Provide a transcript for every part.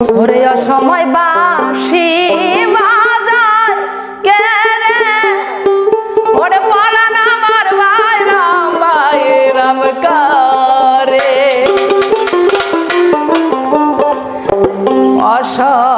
ওরে অসময় বাসি বাজার কে রে? ওরে পরাণ আমার করে। অসময়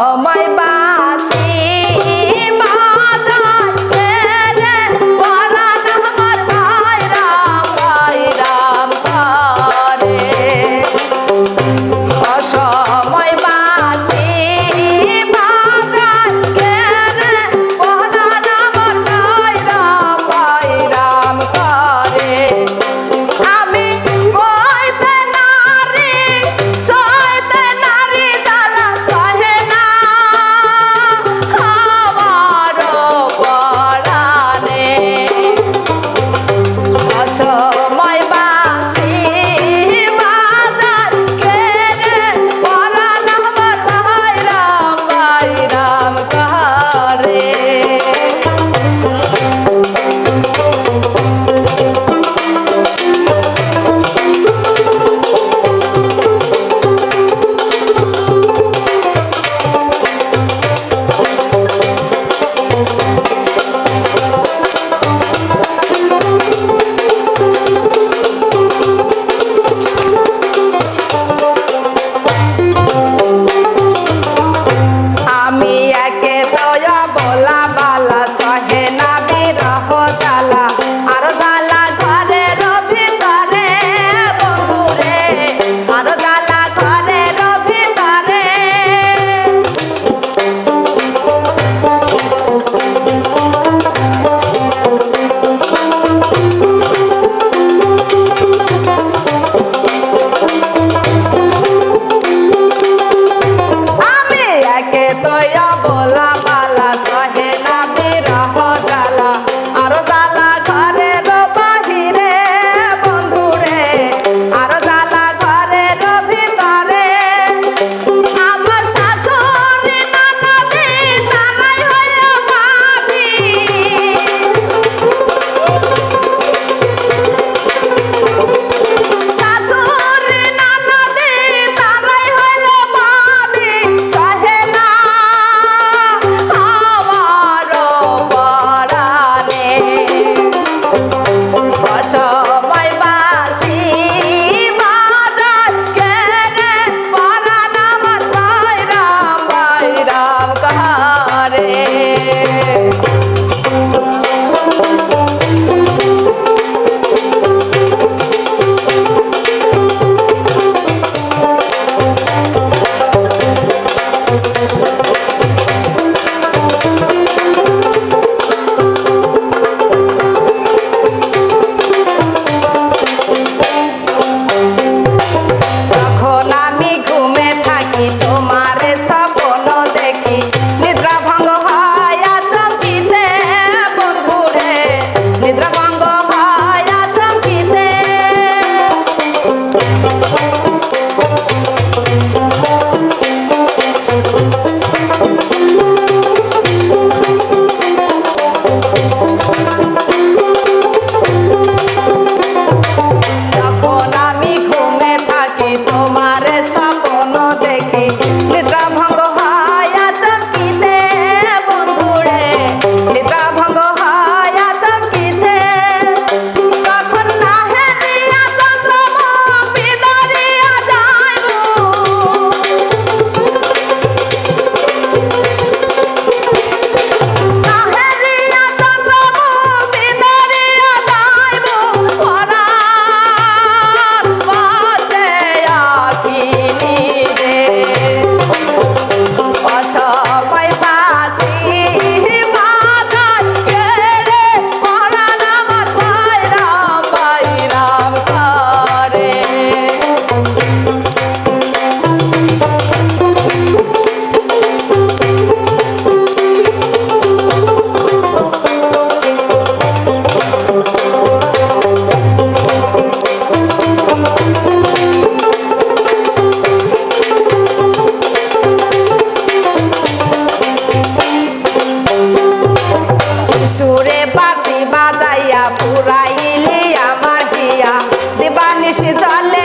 বাঁশি বাজাইয়া পুরাইলি আমার হিয়া দিবানিস চলে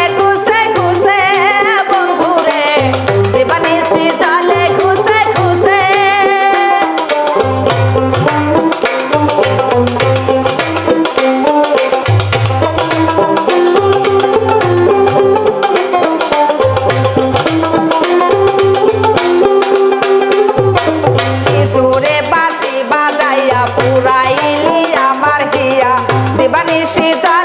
দিবানিসি চালে ঘুষে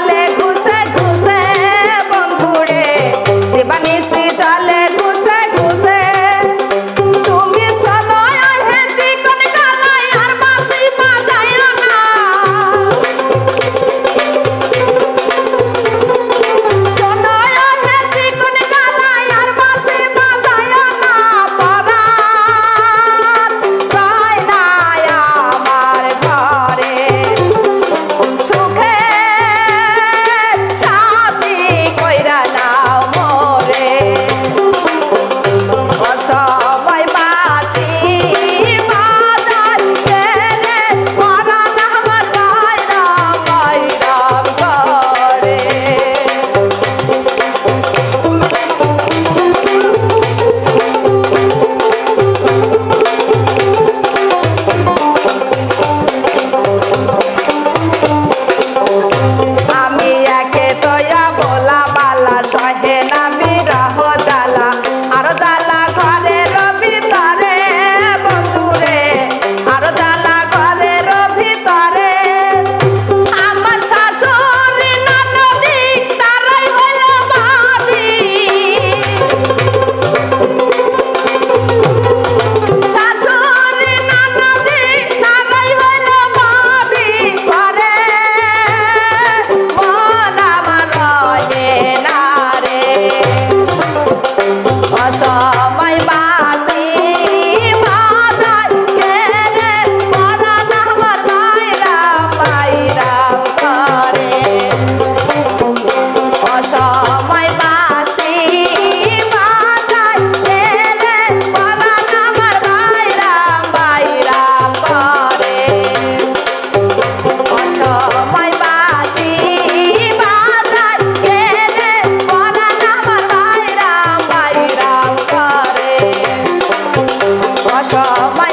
সবাই